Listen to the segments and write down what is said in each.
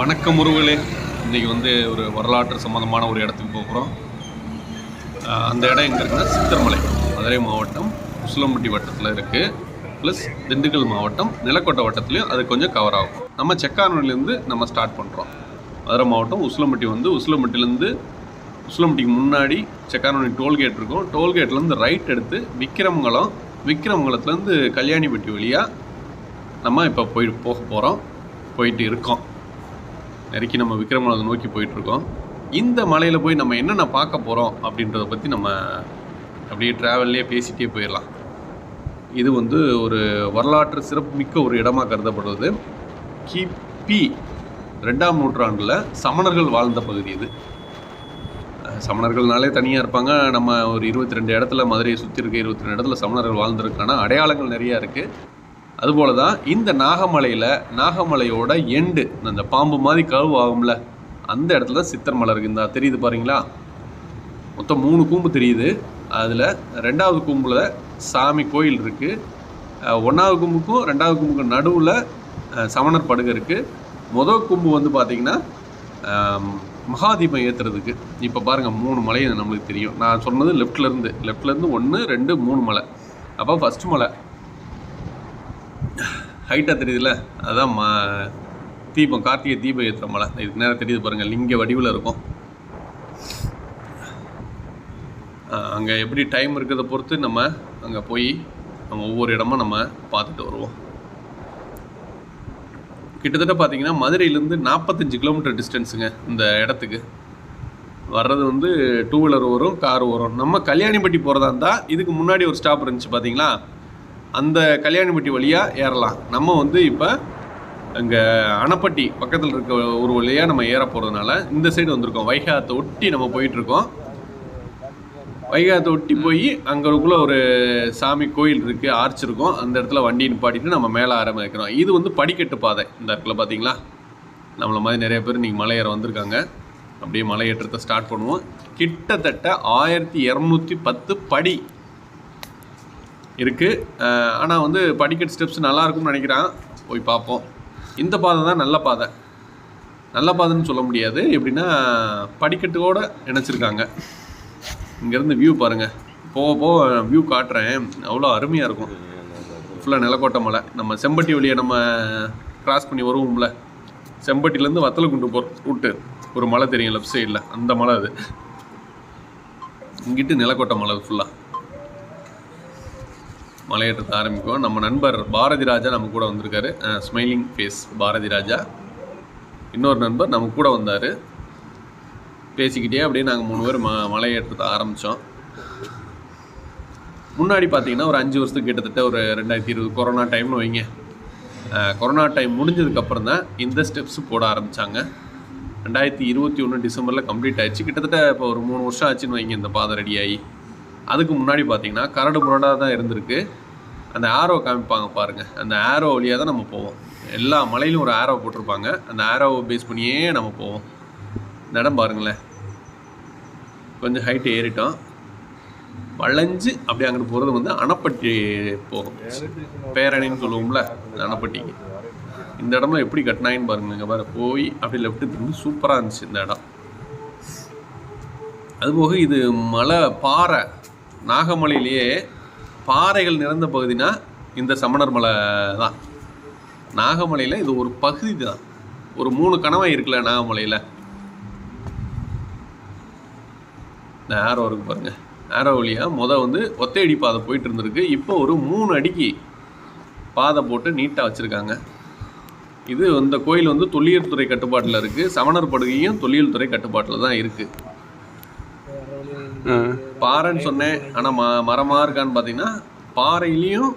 வணக்கம் உறவுகளே இன்றைக்கி வந்து ஒரு வரலாற்று சம்மந்தமான ஒரு இடத்துக்கு போக போகிறோம் அந்த இடம் எங்கே இருக்குன்னா சித்தர்மலை. மதுரை மாவட்டம் உசிலம்பட்டி வட்டத்தில் இருக்குது ப்ளஸ் திண்டுக்கல் மாவட்டம் நிலக்கோட்டை வட்டத்துலேயும் அது கொஞ்சம் கவர் ஆகும். நம்ம செக்கானூர்லேருந்து நம்ம ஸ்டார்ட் பண்ணுறோம் மதுரை மாவட்டம் உசிலம்பட்டி வந்து உசிலம்பட்டிலேருந்து உசிலம்பட்டிக்கு முன்னாடி செக்கானூர் டோல்கேட் இருக்கும். டோல்கேட்லேருந்து ரைட் எடுத்து விக்கிரமங்கலம் விக்ரமங்கலத்துலேருந்து கல்யாணிப்பட்டி வழியாக நம்ம இப்போ போய் போக போகிறோம் போயிட்டு இருக்கோம். நெருக்கி நம்ம விக்ரமநாதன் நோக்கி போயிட்டுருக்கோம். இந்த மலையில் போய் நம்ம என்னென்ன பார்க்க போகிறோம் அப்படின்றத பற்றி நம்ம அப்படியே ட்ராவல்லே பேசிகிட்டே போயிடலாம். இது வந்து ஒரு வரலாற்று சிறப்புமிக்க ஒரு இடமாக கருதப்படுவது. கிபி ரெண்டாம் நூற்றாண்டில் சமணர்கள் வாழ்ந்த பகுதி இது. சமணர்கள்னாலே தனியாக இருப்பாங்க. நம்ம ஒரு இருபத்தி ரெண்டு இடத்துல மதுரையை சுற்றி இருக்க இருபத்தி ரெண்டு இடத்துல சமணர்கள் வாழ்ந்திருக்கான அடையாளங்கள் நிறையா இருக்குது அதுபோல தான் இந்த நாகமலையில் நாகமலையோட எண்டு அந்த பாம்பு மாதிரி கருவு ஆகும்ல. அந்த இடத்துல தான் சித்தர் மலை இருக்குது தெரியுது பாருங்களா? மொத்தம் மூணு கூம்பு தெரியுது. அதில் ரெண்டாவது கூம்பில் சாமி கோயில் இருக்குது ஒன்றாவது கும்புக்கும் ரெண்டாவது கும்புக்கும் நடுவில் சமணர் படுகை இருக்குது முதல் கும்பு வந்து பார்த்திங்கன்னா மகாதீபம் ஏற்றுறதுக்கு இப்போ பாருங்கள் மூணு மலை நம்மளுக்கு தெரியும். நான் சொன்னது லெஃப்ட்லேருந்து லெஃப்ட்லேருந்து ஒன்று ரெண்டு மூணு மலை. அப்போ ஃபஸ்ட்டு மலை. ஹைட்டாக தெரியுதுல்ல? அதுதான் மா தீபம் கார்த்திகை தீபம் ஏற்றுற மலை. இதுக்கு நேரம் தெரியுது பாருங்கள் லிங்க வடிவில் இருக்கும். அங்கே எப்படி டைம் இருக்கிறத பொறுத்து நம்ம அங்கே போய் நம்ம ஒவ்வொரு இடமா நம்ம பார்த்துட்டு வருவோம். கிட்டத்தட்ட பார்த்தீங்கன்னா மதுரையிலேருந்து நாற்பத்தஞ்சு கிலோமீட்டர் டிஸ்டன்ஸுங்க இந்த இடத்துக்கு. வர்றது வந்து டூ வீலர் வரும் கார் வரும் நம்ம கல்யாணிப்பட்டி போகிறதா இருந்தால் இதுக்கு முன்னாடி ஒரு ஸ்டாப் இருந்துச்சு பார்த்தீங்களா அந்த கல்யாணிப்பட்டி வழியாக ஏறலாம். நம்ம வந்து இப்போ அங்கே அணப்பட்டி பக்கத்தில் இருக்க ஒரு வழியாக நம்ம ஏற போகிறதுனால இந்த சைடு வந்திருக்கோம். வைகாத்தை ஒட்டி நம்ம போயிட்டுருக்கோம். வைகாத்தை ஒட்டி போய் அங்கேக்குள்ளே ஒரு சாமி கோயில் இருக்குது ஆர்ச் இருக்கும். அந்த இடத்துல வண்டி நிப்பாட்டிட்டு நம்ம மேலே ஆரம்பிக்கிறோம். இது வந்து படிக்கட்டு பாதை. இந்த இடத்துல பார்த்தீங்களா நம்மளை மாதிரி நிறைய பேர் இன்றைக்கி மலை ஏற வந்திருக்காங்க. அப்படியே மலை ஏற்றத்தை ஸ்டார்ட் பண்ணுவோம். கிட்டத்தட்ட ஆயிரத்தி இரநூத்தி பத்து படி இருக்குது ஆனால் வந்து படிக்கட்டு ஸ்டெப்ஸ் நல்லாயிருக்கும்னு நினைக்கிறான் நினைக்கிறேன். போய் பார்ப்போம். இந்த பாதை தான் நல்ல பாதை. நல்ல பாதைன்னு சொல்ல முடியாது. எப்படின்னா படிக்கட்டோட இணைச்சிருக்காங்க இங்கேருந்து வியூ பாருங்கள் போக போக வியூ காட்டுறேன். அவ்வளோ அருமையாக இருக்கும். ஃபுல்லாக நிலக்கோட்டை மலை. நம்ம செம்பட்டி வழியை நம்ம க்ராஸ் பண்ணி வருவோம்ல. செம்பட்டிலேருந்து வத்தலக்குண்டு போகிற ரூட்டு ஒரு மலை தெரியும் லெஃப்ட் சைடில் அந்த மலை அது. இங்கிட்டு நிலக்கோட்டை மலை ஃபுல்லாக மலையேற்றத்தை ஆரம்பிக்கும் நம்ம நண்பர் பாரதி ராஜா நம்ம கூட வந்திருக்காரு. Smiling face Bharathi Raja. இன்னொரு நண்பர் நம்ம கூட வந்தார். பேசிக்கிட்டே அப்படியே நாங்கள் மூணு பேர் ம மலையேற்றத்தை ஆரம்பித்தோம் முன்னாடி பார்த்தீங்கன்னா ஒரு அஞ்சு வருஷத்துக்கு கிட்டத்தட்ட ஒரு ரெண்டாயிரத்தி இருபது கொரோனா டைம்னு வைங்க. கொரோனா டைம் முடிஞ்சதுக்கப்புறம் தான் இந்த ஸ்டெப்ஸ் போட ஆரம்பித்தாங்க ரெண்டாயிரத்தி இருபத்தி ஒன்று டிசம்பரில் கம்ப்ளீட் ஆயிடுச்சு. கிட்டத்தட்ட இப்போ ஒரு மூணு வருஷம் ஆச்சுன்னு வைங்க இந்த பாதை ரெடி ஆகி. அதுக்கு முன்னாடி பார்த்தீங்கன்னா கரடு முரடாக தான் இருந்திருக்கு. அந்த ஆரோ காமிப்பாங்க பாருங்கள் அந்த ஆரோ வழியாக தான் நம்ம போவோம். எல்லா மலையிலும் ஒரு ஆரோ போட்டிருப்பாங்க. அந்த ஆரோவை பேஸ் பண்ணியே நம்ம போவோம். இந்த இடம் பாருங்களேன். கொஞ்சம் ஹைட்டு ஏறிட்டோம். வளைஞ்சு அப்படி அங்கிட்டு போகிறது வந்து அணப்பட்டி போகும். பேரணின்னு சொல்லுவோம்ல அந்த அணப்பட்டிக்கு இந்த இடம்லாம் எப்படி கட்டினாயின்னு பாருங்க. இங்கே பாரு போய் அப்படி லெஃப்ட்டு திரும்பி சூப்பராக இருந்துச்சு இந்த இடம். அதுபோக இது மலை பாறை நாகமலையிலேயே பாறைகள் நிறைந்த பகுதினா இந்த சமணர் மலை தான். நாகமலையில் இது ஒரு பகுதி தான். ஒரு மூணு கணவாய் இருக்குல்ல நாகமலையில். இந்த ஆரோ இருக்கு பாருங்கள் ஆரோ வழியாக முத வந்து ஒத்தையடி பாதை போயிட்டு இருந்திருக்கு. இப்போ ஒரு மூணு அடிக்கு பாதை போட்டு நீட்டாக வச்சுருக்காங்க. இது இந்த கோயில் வந்து தொல்லியல் துறை கட்டுப்பாட்டில் இருக்குது சமணர் படுகையும் தொல்லியல் துறை கட்டுப்பாட்டில் தான் இருக்குது பாறைன்னு சொன்னேன். ஆனால் ம மரமாக இருக்கான்னு பார்த்தீங்கன்னா பாறையிலையும்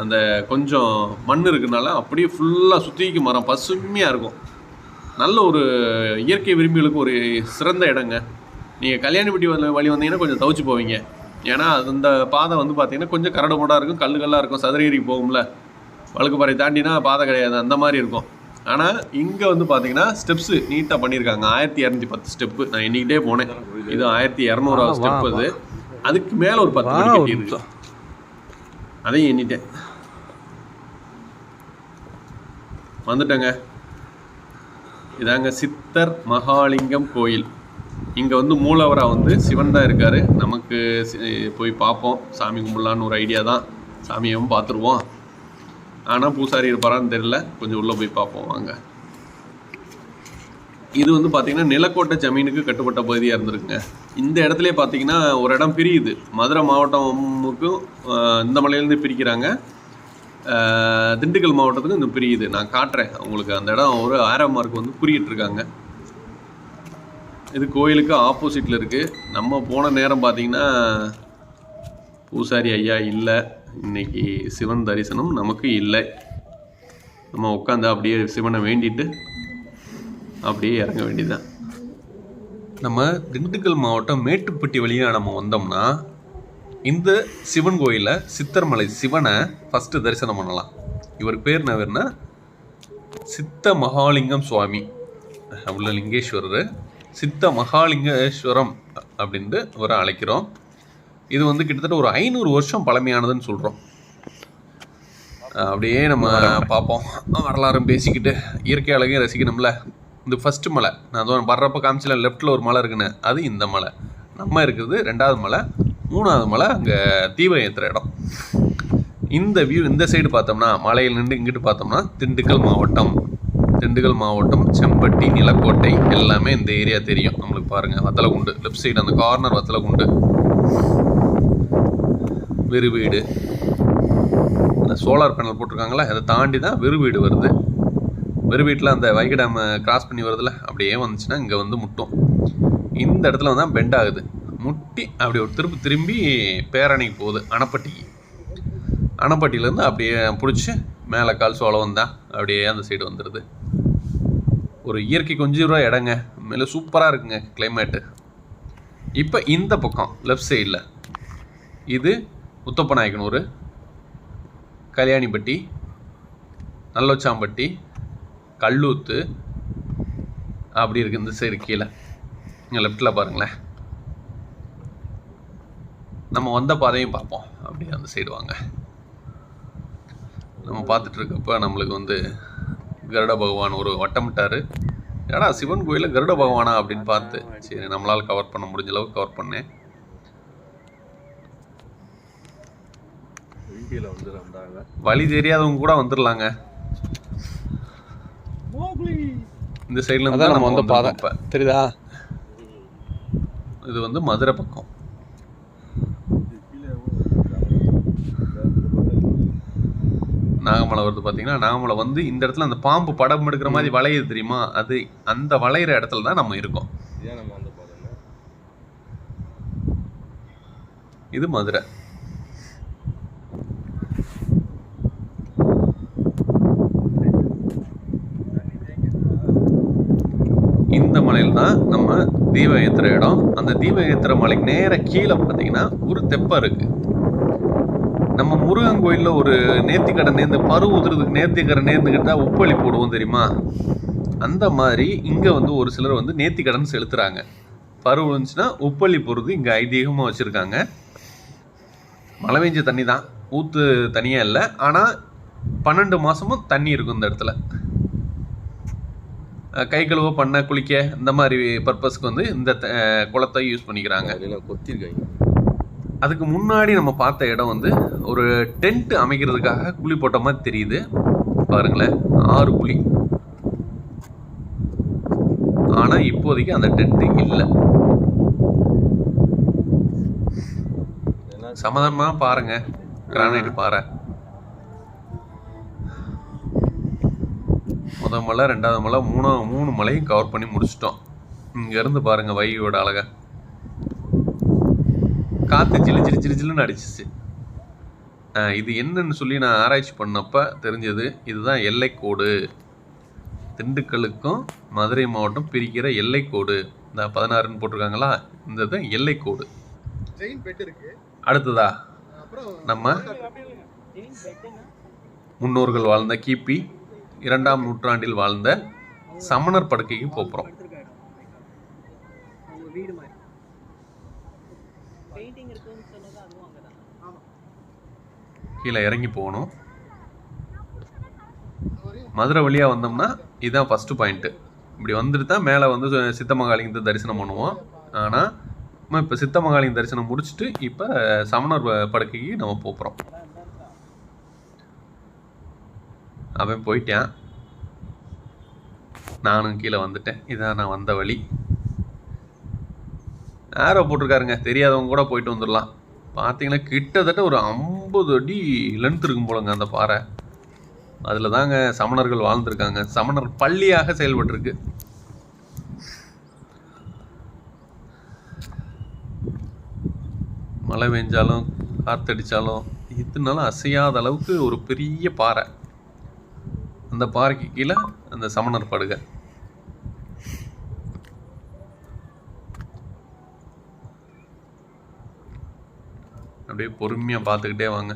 அந்த கொஞ்சம் மண் இருக்கிறதுனால அப்படியே ஃபுல்லாக சுற்றிக்கு மரம் பசுமையாக இருக்கும். நல்ல ஒரு இயற்கை விரும்பிகளுக்கு ஒரு சிறந்த இடங்க. நீங்கள் கல்யாணிப்பட்டி வழி வழி வந்தீங்கன்னா கொஞ்சம் தவிச்சு போவீங்க. ஏன்னா அது பாதை வந்து பார்த்தீங்கன்னா கொஞ்சம் கரடு முரடாக இருக்கும் கல்லு கல்லாக இருக்கும் சதுரகிரி போகும்ல. வழுக்குப்பாறை தாண்டினா பாதை கிடையாது அந்த மாதிரி இருக்கும். ஆனால் இங்கே வந்து பார்த்தீங்கன்னா ஸ்டெப்ஸு நீட்டாக பண்ணியிருக்காங்க ஆயிரத்தி இரநூத்தி பத்து ஸ்டெப்பு நான் எண்ணிக்கிட்டே போனேன். இது ஆயிரத்தி இரநூறாவது ஸ்டெப் அது. அதுக்கு மேலே ஒரு பத்து இருக்கு அதையும் எண்ணிட்டேன். வந்துட்டேங்க. இதாங்க சித்தர் மகாலிங்கம் கோயில். இங்கே வந்து மூலவராக வந்து சிவன் தான் இருக்கார். நமக்கு போய் பார்ப்போம். சாமி கும்பிடலான்னு ஒரு ஐடியா தான். சாமியவும் பார்த்துருவோம். ஆனால் பூசாரி இருப்பாரான்னு தெரியல. கொஞ்சம் உள்ளே போய் பார்ப்போம் வாங்க. இது வந்து பார்த்திங்கன்னா நிலக்கோட்டை ஜமீனுக்கு கட்டுப்பட்ட பகுதியாக இருந்திருக்குங்க. இந்த இடத்துல பார்த்தீங்கன்னா ஒரு இடம் பிரியுது. மதுரை மாவட்டமுக்கும் இந்த மலையிலேருந்து பிரிக்கிறாங்க. திண்டுக்கல் மாவட்டத்துக்கும் இந்த பிரியுது. நான் காட்டுறேன். உங்களுக்கு அந்த இடம் ஒரு ஆறாம் மார்க் வந்து குறியிட்டு இருக்காங்க இது கோயிலுக்கு ஆப்போசிட்டில் இருக்குது நம்ம போன நேரம் பார்த்தீங்கன்னா பூசாரி ஐயா இல்லை. இன்னைக்கு சிவன் தரிசனம் நமக்கு இல்லை. நம்ம உட்காந்து அப்படியே சிவனை வேண்டிட்டு அப்படியே இறங்க வேண்டியதுதான். நம்ம திண்டுக்கல் மாவட்டம் மேட்டுப்பட்டி வழியாக நம்ம வந்தோம்னா இந்த சிவன் கோயிலில் சித்தர்மலை சிவனை ஃபஸ்ட்டு தரிசனம் பண்ணலாம். இவர் பேர் என்னவர்னா சித்த மகாலிங்கம் சுவாமி. உள்ள லிங்கேஸ்வரர் சித்த மகாலிங்கேஸ்வரம் அப்படின்ட்டு இவரை அழைக்கிறோம். இது வந்து கிட்டத்தட்ட ஒரு ஐநூறு வருஷம் பழமையானதுன்னு சொல்கிறோம் அப்படியே நம்ம பார்ப்போம். வரலாறும் பேசிக்கிட்டு இயற்கை அழகையும் ரசிக்கணும்ல. இந்த ஃபஸ்ட்டு மலை நான் அதோ வர்றப்ப காமிச்சில லெஃப்ட்டில் ஒரு மலை இருக்குன்னு. அது இந்த மலை. நம்ம இருக்கிறது ரெண்டாவது மலை மூணாவது மலை அங்கே தீபம் ஏற்றுற இடம். இந்த வியூ இந்த சைடு பார்த்தோம்னா மலையில் நின்று இங்கிட்டு பார்த்தோம்னா திண்டுக்கல் மாவட்டம். திண்டுக்கல் மாவட்டம் செம்பட்டி நிலக்கோட்டை எல்லாமே இந்த ஏரியா தெரியும். நம்மளுக்கு பாருங்கள் வத்தலகுண்டு. லெஃப்ட் சைடு அந்த கார்னர் வத்தலகுண்டு. வெறுவீடு அந்த சோலார் பேனல் போட்டிருக்காங்களா அதை தாண்டி தான் வெறுவீடு வருது. வெறுவீட்டில் அந்த வைகை டேம் கிராஸ் பண்ணி வருதுல அப்படியே வந்துச்சுன்னா இங்கே வந்து முட்டும். இந்த இடத்துல தான் பெண்ட் ஆகுது. முட்டி அப்படி ஒரு திருப்பி திரும்பி பேரணைக்கு போகுது அணப்பட்டிக்கு அணப்பட்டியிலேருந்து அப்படியே பிடிச்சி மேலே கால் சோளம் தான் அப்படியே அந்த சைடு வந்துடுது ஒரு இயற்கை கொஞ்சம் ரூபா இடங்க. மேலே சூப்பராக இருக்குங்க கிளைமேட்டு இப்போ இந்த பக்கம் லெஃப்ட் சைடில் இது முத்தப்பநாயக்கனூர் கல்யாணிப்பட்டி நல்லொச்சாம்பட்டி கல்லூத்து அப்படி இருக்கு இந்த சைடு கீழே. இங்கே லெஃப்டில் பாருங்களேன். நம்ம வந்த பாதையும் பார்ப்போம். அப்படியே அந்த சைடு வாங்க. நம்ம பார்த்துட்ருக்கப்ப நம்மளுக்கு வந்து கருட பகவான் ஒரு வட்டமிட்டார். ஏடா சிவன் கோயிலில் கருட பகவானா அப்படின்னு பார்த்து. சரி நம்மளால் கவர் பண்ண முடிஞ்ச அளவுக்கு கவர் பண்ணேன். வீடியோல வந்து வந்தாங்க வழி தெரியாதவங்க கூட வந்துடலாங்க இந்த சைடுல தான் நம்ம வந்த பாதை. தெரியுதா? இது வந்து மதுரை பக்கம். நாகமலை வருது பார்த்தீங்கன்னா நாகமலை வந்து இந்த இடத்துல அந்த பாம்பு படம் எடுக்கிற மாதிரி வளையுது தெரியுமா? அது அந்த வளையிற இடத்துல தான் நம்ம இருக்கோம். இது மதுரை இந்த மலையில் தான் நம்ம தீபம் ஏத்துற இடம் அந்த தீப ஏத்துற மலைக்கு நேர கீழே பார்த்தீங்கன்னா ஒரு தெப்பம் இருக்கு. நம்ம முருகன் கோயிலில் ஒரு நேர்த்திக்கடை நேர்ந்து பரு ஊதுறதுக்கு நேர்த்திக்கடை நேர்ந்துக்கிட்டால் உப்பளி போடுவோம் தெரியுமா? அந்த மாதிரி இங்கே வந்து ஒரு சிலர் வந்து நேர்த்திக்கடன் செலுத்துகிறாங்க பரு இருந்துச்சுன்னா உப்பள்ளி போடுறது இங்கே ஐதீகமாக வச்சுருக்காங்க. மழை பெஞ்ச தண்ணி தான். ஊற்று தனியாக இல்லை. ஆனால் பன்னெண்டு மாதமும் தண்ணி இருக்கும் இந்த இடத்துல. கை கழுவ பண்ண குளிக்க இந்த மாதிரி பர்பஸ்க்கு வந்து இந்த குளத்தை யூஸ் பண்ணிக்கிறாங்க. கொத்திருக்காங்க. அதுக்கு முன்னாடி நம்ம பார்த்த இடம் வந்து ஒரு டென்ட் அமைக்கிறதுக்காக குழி போட்ட மாதிரி தெரியுது. பாருங்களேன் ஆறு குழி. ஆனால் இப்போதைக்கு அந்த டென்ட் இல்லை. சமாதானமாக பாருங்க. கிரானைட் பாறை. முத மலை ரெண்டாவது மலை மூணு மூணு மலையும் கவர் பண்ணி முடிச்சிட்டோம். இங்கேருந்து பாருங்க வைகையோட அழகா. காற்று ஜிலு ஜிலு ஜிலு ஜிலுன்னு அடிச்சிச்சு. இது என்னன்னு சொல்லி நான் ஆராய்ச்சி பண்ணப்ப தெரிஞ்சது இதுதான் எல்லைக்கோடு. திண்டுக்கல்லுக்கும் மதுரை மாவட்டம் பிரிக்கிற எல்லைக்கோடு. இந்த பதினாறுன்னு போட்டிருக்காங்களா? இந்த இது எல்லைக்கோடு. அடுத்ததா? நம்ம முன்னோர்கள் வாழ்ந்த கிபி இரண்டாம் நூற்றாண்டில் வாழ்ந்த சமணர் படுக்கைக்கு போகிறோம் கீழே இறங்கி போகணும். மதுரை வழியாக வந்தோம்னா இதுதான் ஃபஸ்ட்டு பாயிண்ட்டு இப்படி வந்துட்டு தான் மேலே வந்து சித்தமகாலிங்கத்தை தரிசனம் பண்ணுவோம். ஆனால் நம்ம இப்போ சித்தமகாலிங்க தரிசனம் முடிச்சுட்டு இப்போ சமணர் படுக்கைக்கு நம்ம போகிறோம் அவன் போயிட்டான். நானும் கீழே வந்துட்டேன். இதான் நான் வந்த வழி. ஆரோ போட்டிருக்காருங்க. தெரியாதவங்க கூட போயிட்டு வந்துடலாம். பார்த்தீங்கன்னா கிட்டத்தட்ட ஒரு ஐம்பது அடி லென்த் இருக்கும் போலங்க அந்த பாறை. அதில் தாங்க சமணர்கள் வாழ்ந்திருக்காங்க. சமணர் பள்ளியாக செயல்பட்டிருக்கு. மழை பெஞ்சாலும் காற்றடித்தாலும் இதுனாலும் அசையாத அளவுக்கு ஒரு பெரிய பாறை. அந்த பாறைக்கு கீழே அந்த சமணர் படுகை. அப்படியே பொறுமையாக பார்த்துக்கிட்டே வாங்க.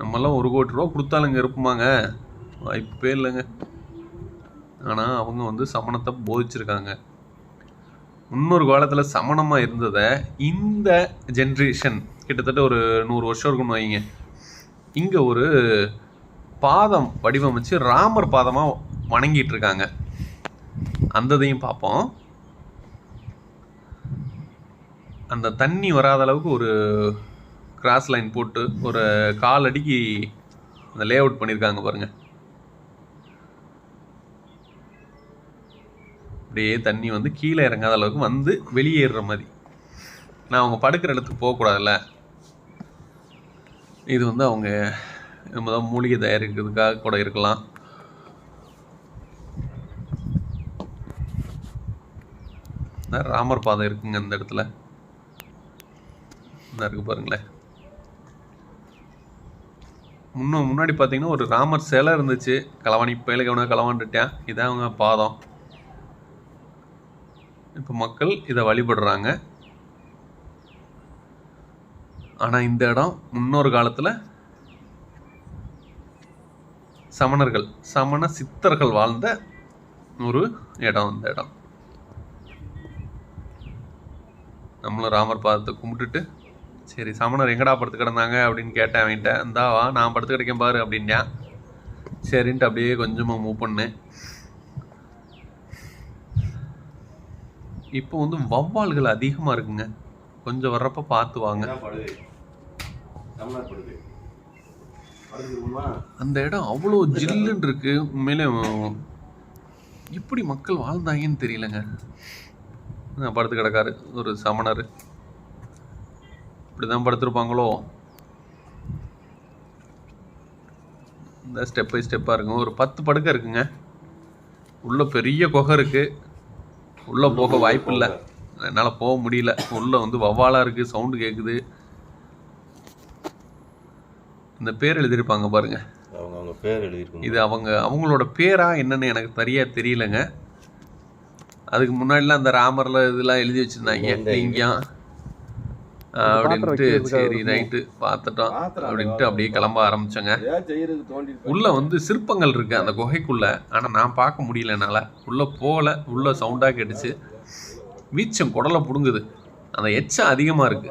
நம்மெல்லாம் ஒரு கோடி ரூபா கொடுத்தாலும் இங்கே இருப்போமாங்க? வாய்ப்பே இல்லைங்க. ஆனால் அவங்க வந்து சமணத்தை போதிச்சிருக்காங்க. முன்னொரு காலத்தில் சமணமாக இருந்ததை இந்த ஜென்ரேஷன் கிட்டத்தட்ட ஒரு நூறு வருஷம் இருக்குன்னு வைங்க. இங்கே ஒரு பாதம் வடிவமைச்சு ராமர் பாதமாக வணங்கிட்டு இருக்காங்க அந்ததையும் பார்ப்போம் அந்த தண்ணி வராத அளவுக்கு ஒரு கிராஸ் லைன் போட்டு ஒரு கால் அடிக்கு அந்த லே அவுட் பண்ணியிருக்காங்க பாருங்கள் அப்படியே தண்ணி வந்து கீழே இறங்காத அளவுக்கு வந்து வெளியேறுற மாதிரி. நான் அவங்க படுக்கிற இடத்துக்கு போகக்கூடாதுல்ல இது வந்து அவங்க நம்ம தான் மூலிகை தயாரிக்கிறதுக்காக கூட இருக்கலாம். ராமர் பாதை இருக்குங்க இந்த இடத்துல? இதாக இருக்கு பாருங்களேன். முன்ன முன்னாடி பார்த்தீங்கன்னா ஒரு ராமர் சிலை இருந்துச்சு. களவாணி பயில கவனம் களவாண்டுட்டேன். இதான் அவங்க பாதம். இப்போ மக்கள் இதை வழிபடுறாங்க. ஆனால் இந்த இடம் முன்னொரு காலத்தில் சமணர்கள் சமண சித்தர்கள் வாழ்ந்த ஒரு இடம் இந்த இடம். நம்மளும் ராமர் பாதத்தை கும்பிட்டுட்டு சரி சமணர் எங்கடா படுத்து கிடந்தாங்க அப்படின்னு கேட்டேன் அவன்கிட்ட. இந்தாவா நான் படுத்து கிடைக்கேன் பாரு அப்படின்ட்டான் சரின்ட்டு அப்படியே கொஞ்சமாக மூவ் பண்ணேன் இப்போ வந்து வவ்வால்கள் அதிகமாக இருக்குங்க. கொஞ்சம் வர்றப்ப பார்த்து வாங்க. அந்த இடம் அவ்வளோ ஜில்லுன்னு இருக்கு. உண்மையிலே எப்படி மக்கள் வாழ்ந்தாங்கன்னு தெரியலங்க. படுத்து கிடக்காரு? ஒரு சமணர். இப்படி தான் படுத்திருப்பாங்களோ? இந்த ஸ்டெப் பை ஸ்டெப்பாக இருக்குங்க ஒரு பத்து படுக்கை இருக்குங்க. உள்ள பெரிய குகை இருக்கு. உள்ள போக வாய்ப்பு இல்லை. என்னால் போக முடியல. உள்ள வந்து வவ்வாலாக இருக்கு சவுண்டு கேட்குது இந்த பேர் எழுதியிருப்பாங்க பாருங்க. அவங்க அவங்க பேர் எழுதியிருக்கணும். இது அவங்க அவங்களோட பேரா என்னன்னு எனக்கு சரியா தெரியலங்க. அதுக்கு முன்னாடிலாம் அந்த ராமர்ல இதெல்லாம் எழுதி வச்சிருந்தாங்க லிங்கம் அப்படின்ட்டு சரி நைட்டு பார்த்துட்டோம் அப்படின்ட்டு அப்படியே கிளம்ப ஆரம்பிச்சோங்க. உள்ள வந்து சிற்பங்கள் இருக்கு அந்த குகைக்குள்ள. ஆனா நான் பார்க்க முடியல என்னால. உள்ள போகல உள்ள சவுண்டா கேட்டுச்சு. வீச்சம் குடலை புடுங்குது. அந்த எச்சம் அதிகமா இருக்கு.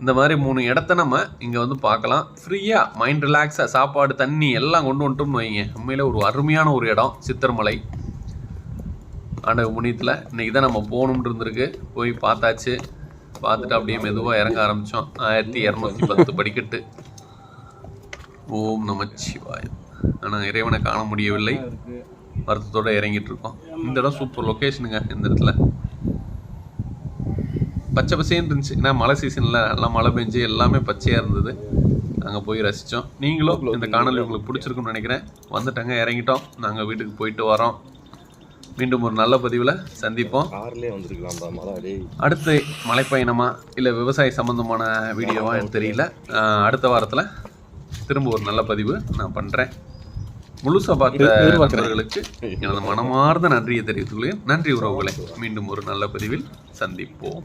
இந்த மாதிரி மூணு இடத்த நம்ம இங்கே வந்து பார்க்கலாம். ஃப்ரீயாக மைண்ட் ரிலாக்ஸாக சாப்பாடு தண்ணி எல்லாம் கொண்டு வந்துட்டோம்னு வைங்க. உண்மையில ஒரு அருமையான ஒரு இடம் சித்தர்மலை. ஆண்டவ புண்ணியத்தில். இன்னைக்கு தான் நம்ம போகணும்னு இருந்திருக்கு. போய் பார்த்தாச்சு. பார்த்துட்டு அப்படியே மெதுவாக இறங்க ஆரம்பித்தோம் ஆயிரத்தி இரநூத்தி பத்து படிக்கட்டு. ஓம் நமச்சிவாயம் ஆனால் இறைவனை காண முடியவில்லை. வருத்தத்தோட இறங்கிட்டு இருக்கோம். இந்த இடம் சூப்பர் லொக்கேஷனுங்க இந்த இடத்துல. பச்சை பசேன்னு இருந்துச்சு. ஏன்னா மழை சீசனில் நல்லா மழை பெஞ்சு எல்லாமே பச்சையாக இருந்தது. அங்கே போய் ரசித்தோம் நீங்களும் இந்த காணொலி உங்களுக்கு பிடிச்சிருக்குன்னு நினைக்கிறேன். வந்துட்டாங்க இறங்கிட்டோம். நாங்கள் வீட்டுக்கு போயிட்டு வரோம். மீண்டும் ஒரு நல்ல பதிவில் சந்திப்போம். கார்லயே அடுத்த மலைப்பயணமா இல்லை விவசாய சம்மந்தமான வீடியோவா எனக்கு தெரியல. அடுத்த வாரத்தில் திரும்ப ஒரு நல்ல பதிவு நான் பண்ணுறேன் முழுசா பார்த்த நண்பர்களுக்கு எனது மனமார்ந்த நன்றியை தெரிவித்துள்ளேன் நன்றி உறவுகளை மீண்டும் ஒரு நல்ல பதிவில் சந்திப்போம்.